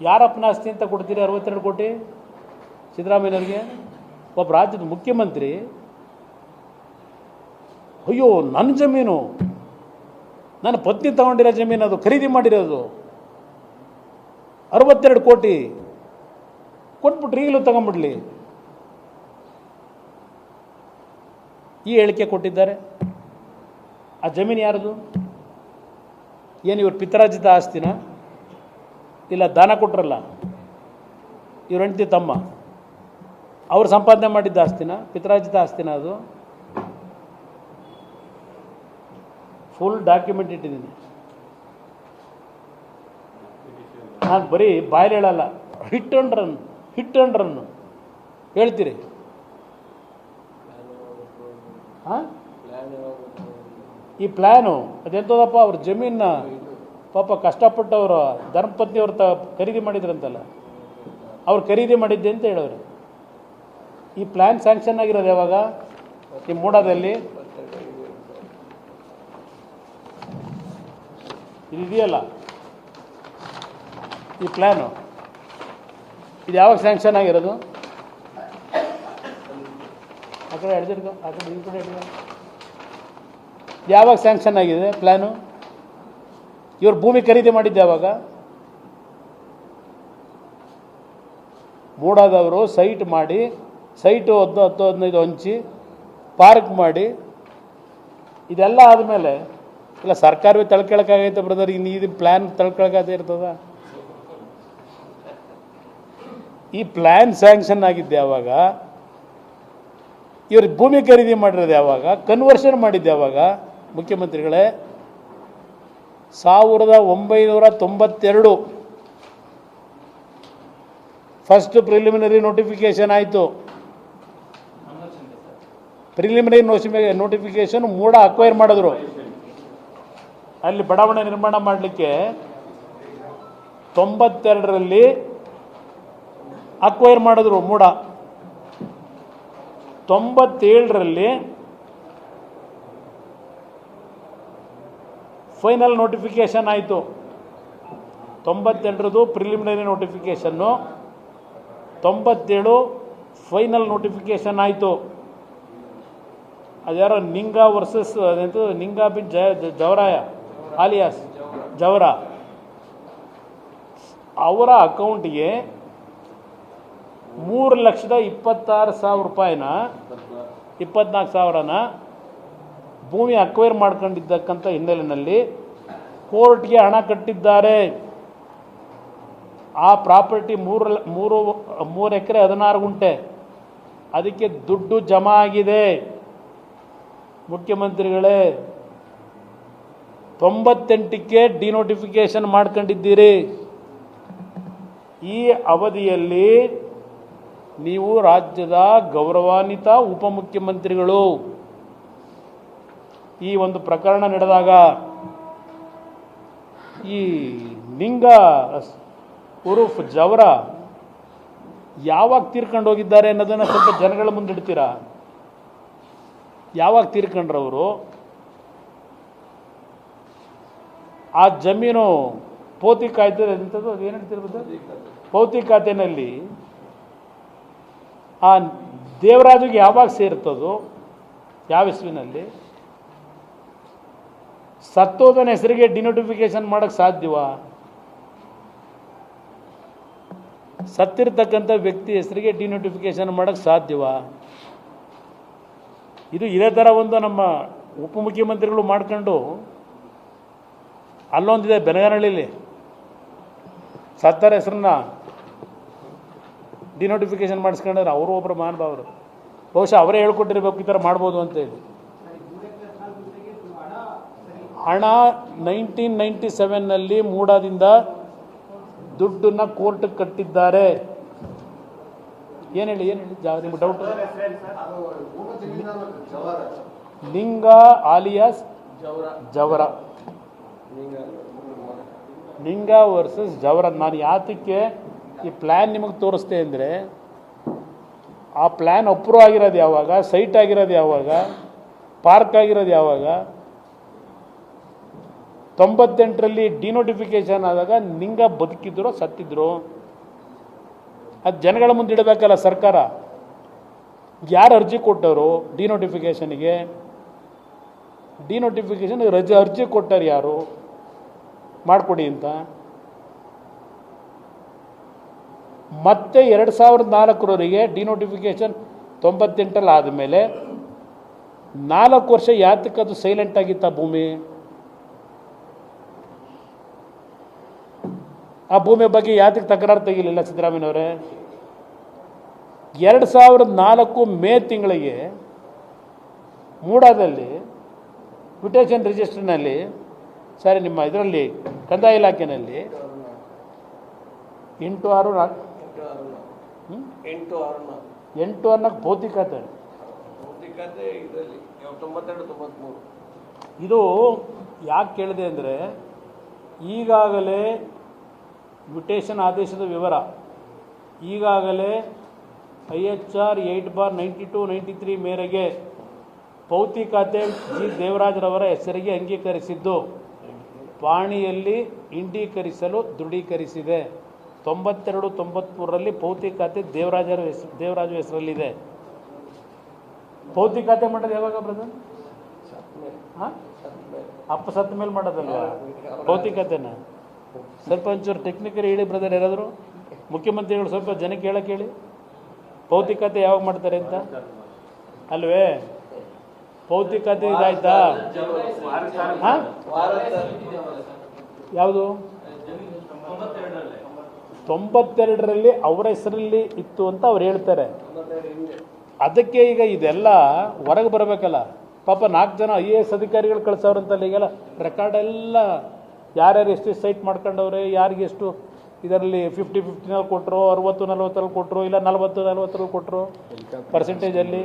ಯಾರಪ್ಪನ ಆಸ್ತಿ ಅಂತ ಕೊಡ್ತೀರಿ ಅರವತ್ತೆರಡು ಕೋಟಿ? ಸಿದ್ದರಾಮಯ್ಯನವ್ರಿಗೆ? ಒಬ್ಬ ರಾಜ್ಯದ ಮುಖ್ಯಮಂತ್ರಿ. ಅಯ್ಯೋ ನನ್ನ ಜಮೀನು. ನನ್ನ ಪತ್ನಿ ತಗೊಂಡಿರೋ ಜಮೀನು ಅದು, ಖರೀದಿ ಮಾಡಿರೋದು. ಅರವತ್ತೆರಡು ಕೋಟಿ. ಕೊಟ್ಬಿಟ್ರಿ ಈಗಲೂ ತಗೊಂಬಿಡ್ಲಿ. ಈ ಹೇಳಿಕೆ ಕೊಟ್ಟಿದ್ದಾರೆ. ಆ ಜಮೀನು ಯಾರದು? ಏನು ಇವ್ರ ಪಿತರಾಜಿತ ಆಸ್ತಿನ? ಇಲ್ಲ, ದಾನ ಕೊಟ್ರಲ್ಲ. ಇವ್ರ ಹೆಂಡತಿ ತಮ್ಮ. ಅವ್ರು ಸಂಪಾದನೆ ಮಾಡಿದ್ದ ಆಸ್ತಿನ ಪಿತ್ರಾಜಿತ ಆಸ್ತಿನ ಅದು. ಫುಲ್ ಡಾಕ್ಯುಮೆಂಟ್ ಇಟ್ಟಿದ್ದೀನಿ. ನಾನು ಬರೀ ಬಾಯಲ್ಲಿ ಹೇಳಲ್ಲ hit and run hit and run ಹೇಳ್ತೀರಿ? ಈ ಪ್ಲ್ಯಾನು ಅದೆಂತದಪ್ಪ, ಅವ್ರ ಜಮೀನ ಪಾಪ ಕಷ್ಟಪಟ್ಟವರು ಧರ್ಮಪತ್ನಿ ಅವ್ರ ತ ಖರೀದಿ ಮಾಡಿದ್ರಂತಲ್ಲ, ಅವ್ರು ಖರೀದಿ ಮಾಡಿದ್ದೆ ಅಂತ ಹೇಳೋರು. ಈ ಪ್ಲ್ಯಾನ್ ಸ್ಯಾಂಕ್ಷನ್ ಆಗಿರೋದು ಯಾವಾಗ? ಈ ಮೂಡಾದಲ್ಲಿ? ಇದೆಯಲ್ಲ ಈ ಪ್ಲ್ಯಾನು ಇದು ಯಾವಾಗ ಸ್ಯಾಂಕ್ಷನ್ ಆಗಿರೋದು? ಆ ಕಡೆ ಹಿಡ್ದಿರ್ಕೊ ಆ ಕಡೆ. ಯಾವಾಗ ಸ್ಯಾಂಕ್ಷನ್ ಆಗಿದೆ ಪ್ಲ್ಯಾನು ಇವ್ರು ಭೂಮಿ ಖರೀದಿ ಮಾಡಿದ್ದೆ ಯಾವಾಗ ಮೂಡಾದವರು ಸೈಟ್ ಮಾಡಿ ಸೈಟು ಹತ್ತು ಹತ್ತು, ಹದಿನೈದು ಹಂಚಿ ಪಾರ್ಕ್ ಮಾಡಿ, ಇದೆಲ್ಲ ಆದಮೇಲೆ, ಇಲ್ಲ ಸರ್ಕಾರವೇ ತಳ್ಕೊಳಕ್ಕಾಗೈತೆ ಬ್ರದರ್ ಇನ್ನು ಇದು ಪ್ಲ್ಯಾನ್ ತಳ್ಕೊಳಕಾಗದೇ ಇರ್ತದ? ಈ ಪ್ಲ್ಯಾನ್ ಸ್ಯಾಂಕ್ಷನ್ ಆಗಿದ್ದೆ ಯಾವಾಗ ಇವ್ರಿಗೆ ಭೂಮಿ ಖರೀದಿ ಮಾಡಿರೋದು ಯಾವಾಗ ಕನ್ವರ್ಷನ್ ಮಾಡಿದ್ದು ಯಾವಾಗ ಮುಖ್ಯಮಂತ್ರಿಗಳೇ ಸಾವಿರದ ಒಂಬೈನೂರ ತೊಂಬತ್ತೆರಡು. ಫಸ್ಟ್ ಪ್ರಿಲಿಮಿನರಿ ನೋಟಿಫಿಕೇಶನ್ ಆಯಿತು. ಪ್ರಿಲಿಮಿನರಿ ನೋಟಿಫಿಕೇಶನ್ ಮೂಡ ಅಕ್ವೈರ್ ಮಾಡಿದ್ರು. ಅಲ್ಲಿ ಬಡಾವಣೆ ನಿರ್ಮಾಣ ಮಾಡಲಿಕ್ಕೆ ತೊಂಬತ್ತೆರಡರಲ್ಲಿ ಅಕ್ವೈರ್ ಮಾಡಿದ್ರು ಮೂಡ. ತೊಂಬತ್ತೇಳರಲ್ಲಿ ಫೈನಲ್ ನೋಟಿಫಿಕೇಶನ್ ಆಯಿತು. ತೊಂಬತ್ತೆಂಟರದು ಪ್ರಿಲಿಮಿನರಿ ನೋಟಿಫಿಕೇಷನ್ನು ತೊಂಬತ್ತೇಳು ಫೈನಲ್ ನೋಟಿಫಿಕೇಶನ್ ಆಯಿತು. ಅದ್ಯಾರೋ ನಿಂಗಾ ವರ್ಸಸ್ ಅದೆಂತ ನಿಂಗಾ ಬಿನ್ ಜಯ ಜವರಾಯ ಆಲಿಯಾಸ್ ಜವರ. ಅವರ ಅಕೌಂಟಿಗೆ ಮೂರು ಲಕ್ಷದ ಇಪ್ಪತ್ತಾರು ಸಾವಿರ ರೂಪಾಯಿನ, ಇಪ್ಪತ್ನಾಲ್ಕು ಸಾವಿರನ ಭೂಮಿ ಅಕ್ವೈರ್ ಮಾಡ್ಕೊಂಡಿದ್ದಕ್ಕಂಥ ಹಿನ್ನೆಲೆಯಲ್ಲಿ ಕೋರ್ಟ್ಗೆ ಹಣ ಕಟ್ಟಿದ್ದಾರೆ. ಆ ಪ್ರಾಪರ್ಟಿ ಮೂರು ಮೂರು ಮೂರು ಎಕರೆ ಹದಿನಾರು ಗುಂಟೆ. ಅದಕ್ಕೆ ದುಡ್ಡು ಜಮಾ ಆಗಿದೆ. ಮುಖ್ಯಮಂತ್ರಿಗಳೇ, ತೊಂಬತ್ತೆಂಟಕ್ಕೆ ಡಿನೋಟಿಫಿಕೇಷನ್ ಮಾಡ್ಕೊಂಡಿದ್ದೀರಿ. ಈ ಅವಧಿಯಲ್ಲಿ ನೀವು ರಾಜ್ಯದ ಗೌರವಾನ್ವಿತ ಉಪಮುಖ್ಯಮಂತ್ರಿಗಳು. ಈ ಒಂದು ಪ್ರಕರಣ ನಡೆದಾಗ ಈ ಲಿಂಗ ಉರುಫ್ ಜವರ ಯಾವಾಗ ತೀರ್ಕೊಂಡು ಹೋಗಿದ್ದಾರೆ ಅನ್ನೋದನ್ನು ಸ್ವಲ್ಪ ಜನಗಳ ಮುಂದೆ ಇಡ್ತೀರಾ? ಯಾವಾಗ ತೀರ್ಕೊಂಡ್ರವರು ಆ ಜಮೀನು ಪೋತಿ ಕಾಯ್ದೆ ಅದು ಏನು ಹೇಳ್ತಿರ್ಬೋದು ಪೌತಿ ಖಾತೆನಲ್ಲಿ ಆ ದೇವರಾಜಿಗೆ ಯಾವಾಗ ಸೇರ್ತದೋ? ಯಾವ ಇಸ್ವಿನಲ್ಲಿ ಸತ್ತೋದನ ಹೆಸರಿಗೆ ಡಿನೋಟಿಫಿಕೇಶನ್ ಮಾಡೋಕ್ಕೆ ಸಾಧ್ಯವಾ? ಸತ್ತಿರ್ತಕ್ಕಂಥ ವ್ಯಕ್ತಿ ಹೆಸರಿಗೆ ಡಿನೋಟಿಫಿಕೇಶನ್ ಮಾಡೋಕ್ಕೆ ಸಾಧ್ಯವಾ? ಇದು ಇದೇ ಥರ ಒಂದು ನಮ್ಮ ಉಪಮುಖ್ಯಮಂತ್ರಿಗಳು ಮಾಡ್ಕೊಂಡು ಅಲ್ಲೊಂದಿದೆ ಬೆನಗನಹಳ್ಳಿಲಿ. ಸತ್ತರ ಹೆಸರನ್ನ ಡಿನೋಟಿಫಿಕೇಶನ್ ಮಾಡಿಸ್ಕೊಂಡ್ರೆ ಅವರು ಒಬ್ಬರು ಮಹಾನುಭಾವರು ಬಹುಶಃ ಅವರೇ ಹೇಳ್ಕೊಟ್ಟಿರ್ಬೇಕು ಈ ಥರ ಮಾಡ್ಬೋದು ಅಂತೇಳಿ ಹಣ ನೈನ್ಟೀನ್ ನೈಂಟಿ ಸೆವೆನ್ನಲ್ಲಿ ಮೂಡಾದಿಂದ ದುಡ್ಡನ್ನ ಕೋರ್ಟ್ಗೆ ಕಟ್ಟಿದ್ದಾರೆ. ಏನು ಹೇಳಿ ಏನು ಹೇಳಿ? ನಿಮ್ಗೆ ಡೌಟ್ ಲಿಂಗ ಆಲಿಯಾಸ್ ಜವರ. ಲಿಂಗ ವರ್ಸಸ್ ಜವರ. ನಾನು ಯಾತಕ್ಕೆ ಈ ಪ್ಲ್ಯಾನ್ ನಿಮಗೆ ತೋರಿಸ್ತೆ ಅಂದರೆ, ಆ ಪ್ಲ್ಯಾನ್ ಅಪ್ರೂವ್ ಆಗಿರೋದು ಯಾವಾಗ ಸೈಟ್ ಆಗಿರೋದು ಯಾವಾಗ ಪಾರ್ಕ್ ಆಗಿರೋದು ಯಾವಾಗ ತೊಂಬತ್ತೆಂಟರಲ್ಲಿ ಡಿನೋಟಿಫಿಕೇಶನ್ ಆದಾಗ ನಿಂಗ ಬದುಕಿದ್ರು ಸತ್ತಿದ್ರು? ಅದು ಜನಗಳ ಮುಂದೆ ಇಡಬೇಕಲ್ಲ ಸರ್ಕಾರ. ಯಾರು ಅರ್ಜಿ ಕೊಟ್ಟವರು ಡಿನೋಟಿಫಿಕೇಷನ್ಗೆ ಡಿನೋಟಿಫಿಕೇಶನ್ ರಜೆ, ಅರ್ಜಿ ಕೊಟ್ಟರು ಯಾರು? ಮಾಡಿಕೊಡಿ ಅಂತ. ಮತ್ತೆ ಎರಡು ಸಾವಿರದ ನಾಲ್ಕರವರೆಗೆ ಡಿನೋಟಿಫಿಕೇಶನ್ ತೊಂಬತ್ತೆಂಟರಲ್ಲಿ ಆದಮೇಲೆ ನಾಲ್ಕು ವರ್ಷ ಯಾತಕ್ಕದು ಸೈಲೆಂಟ್ ಆಗಿತ್ತ ಭೂಮಿ? ಆ ಭೂಮಿಯ ಬಗ್ಗೆ ಯಾತಕ್ಕೆ ತಕರಾರು ತೆಗಿಲಿಲ್ಲ ಸಿದ್ದರಾಮಯ್ಯನವರೇ. ಎರಡು ಸಾವಿರದ ನಾಲ್ಕು ಮೇ ತಿಂಗಳಿಗೆ ಮೂಡಾದಲ್ಲಿ ಮ್ಯೂಟೇಷನ್ ರಿಜಿಸ್ಟರ್ನಲ್ಲಿ ಸರಿ ನಿಮ್ಮ ಇದರಲ್ಲಿ ಕಂದಾಯ ಇಲಾಖೆಯಲ್ಲಿ ಎಂಟು ಆರು ನಾಲ್ಕು? ಎಂಟು ಆರು ನಾಲ್ಕು. ಎಂಟು ಆರು ನಾಲ್ಕು ಭೌತಿಕತೆ. ಇದು ಯಾಕೆ ಕೇಳಿದೆ ಅಂದರೆ ಈಗಾಗಲೇ ಮ್ಯುಟೇಷನ್ ಆದೇಶದ ವಿವರ. ಈಗಾಗಲೇ I H R eight bar ninety two ninety three ಮೇರೆಗೆ ಭೌತಿಕತೆ ಜಿ ದೇವರಾಜರವರ ಹೆಸರಿಗೆ ಅಂಗೀಕರಿಸಿದ್ದು. ಪಾಣಿಯಲ್ಲಿ ಇಂಡೀಕರಿಸಲು ದೃಢೀಕರಿಸಿದೆ. ತೊಂಬತ್ತೆರಡು ತೊಂಬತ್ಮೂರರಲ್ಲಿ ಖಾತೆ ದೇವರಾಜರ ಹೆಸರು ದೇವರಾಜ ಹೆಸರಲ್ಲಿದೆ. ಭೌತಿಕತೆ ಮಾಡೋದು ಯಾವಾಗ ಬ್ರದರ್? ಹಾಂ? ಅಪ್ಪ ಸತ್ತ ಮೇಲೆ ಮಾಡೋದಲ್ವಾ? ಭೌತಿಕತೆನ ಸ್ವಲ್ಪ ಒಂಚೂರು ಟೆಕ್ನಿಕಲ್ ಹೇಳಿ ಬ್ರದರ್ ಯಾರಾದರೂ? ಮುಖ್ಯಮಂತ್ರಿಗಳು ಸ್ವಲ್ಪ ಜನಕ್ಕೆ ಹೇಳಕ್ಕೆ ಹೇಳಿ. ಭೌತಿಕತೆ ಯಾವಾಗ ಮಾಡ್ತಾರೆ ಅಂತ? ಅಲ್ವೇ? ಭೌತಿಕತೆ ಇದಾಯ್ತಾ? ಹಾಂ? ಯಾವುದು? ತೊಂಬತ್ತೆರಡರಲ್ಲಿ ಅವರ ಹೆಸರಲ್ಲಿ ಇತ್ತು ಅಂತ ಅವ್ರು ಹೇಳ್ತಾರೆ. ಅದಕ್ಕೆ ಈಗ ಇದೆಲ್ಲ ಹೊರಗೆ ಬರಬೇಕಲ್ಲ. ಪಾಪ ನಾಲ್ಕು ಜನ ಐ ಎ ಎಸ್ ಅಧಿಕಾರಿಗಳು ಕಳಿಸೋರಂತಲ್ಲ ಈಗೆಲ್ಲ ರೆಕಾರ್ಡ್ ಎಲ್ಲ ಯಾರ್ಯಾರು ಎಷ್ಟು ಸೈಟ್ ಮಾಡ್ಕೊಂಡವ್ರೆ ಯಾರಿಗೆಷ್ಟು ಇದರಲ್ಲಿ ಫಿಫ್ಟಿ ಫಿಫ್ಟಿನಲ್ಲಿ ಕೊಟ್ಟರು ಅರವತ್ತು ನಲ್ವತ್ತರಲ್ಲಿ ಕೊಟ್ಟರು ಇಲ್ಲ ನಲ್ವತ್ತು ನಲ್ವತ್ತರಲ್ಲಿ ಕೊಟ್ಟರು ಪರ್ಸೆಂಟೇಜಲ್ಲಿ